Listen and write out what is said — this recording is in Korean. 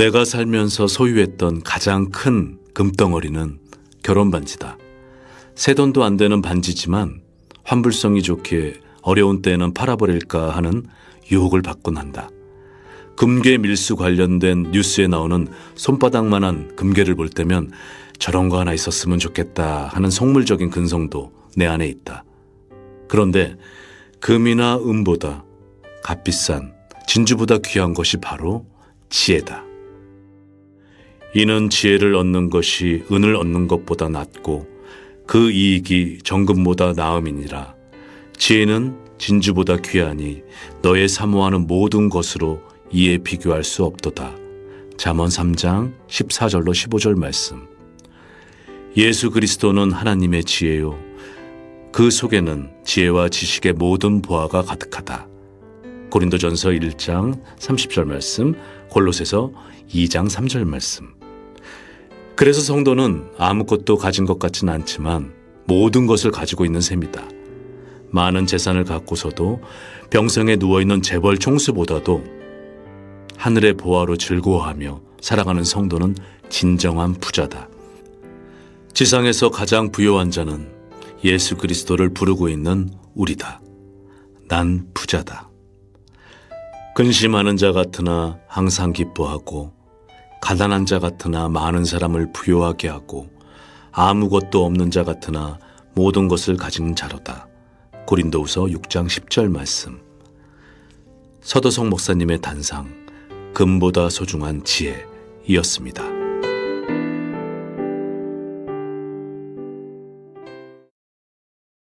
내가 살면서 소유했던 가장 큰 금덩어리는 결혼 반지다. 새 돈도 안 되는 반지지만 환불성이 좋기에 어려운 때에는 팔아버릴까 하는 유혹을 받곤 한다. 금괴 밀수 관련된 뉴스에 나오는 손바닥만한 금괴를 볼 때면 저런 거 하나 있었으면 좋겠다 하는 속물적인 근성도 내 안에 있다. 그런데 금이나 은보다 값비싼 진주보다 귀한 것이 바로 지혜다. 이는 지혜를 얻는 것이 은을 얻는 것보다 낫고 그 이익이 정금보다 나음이니라. 지혜는 진주보다 귀하니 너의 사모하는 모든 것으로 이에 비교할 수 없도다. 잠언 3장 14절로 15절 말씀. 예수 그리스도는 하나님의 지혜요. 그 속에는 지혜와 지식의 모든 보화가 가득하다. 고린도전서 1장 30절 말씀, 골로새서 2장 3절 말씀. 그래서 성도는 아무것도 가진 것 같진 않지만 모든 것을 가지고 있는 셈이다. 많은 재산을 갖고서도 병성에 누워있는 재벌 총수보다도 하늘의 보화로 즐거워하며 살아가는 성도는 진정한 부자다. 지상에서 가장 부요한 자는 예수 그리스도를 부르고 있는 우리다. 난 부자다. 근심하는 자 같으나 항상 기뻐하고 가난한 자 같으나 많은 사람을 부요하게 하고 아무것도 없는 자 같으나 모든 것을 가진 자로다. 고린도후서 6장 10절 말씀. 서도성 목사님의 단상 금보다 소중한 지혜이었습니다.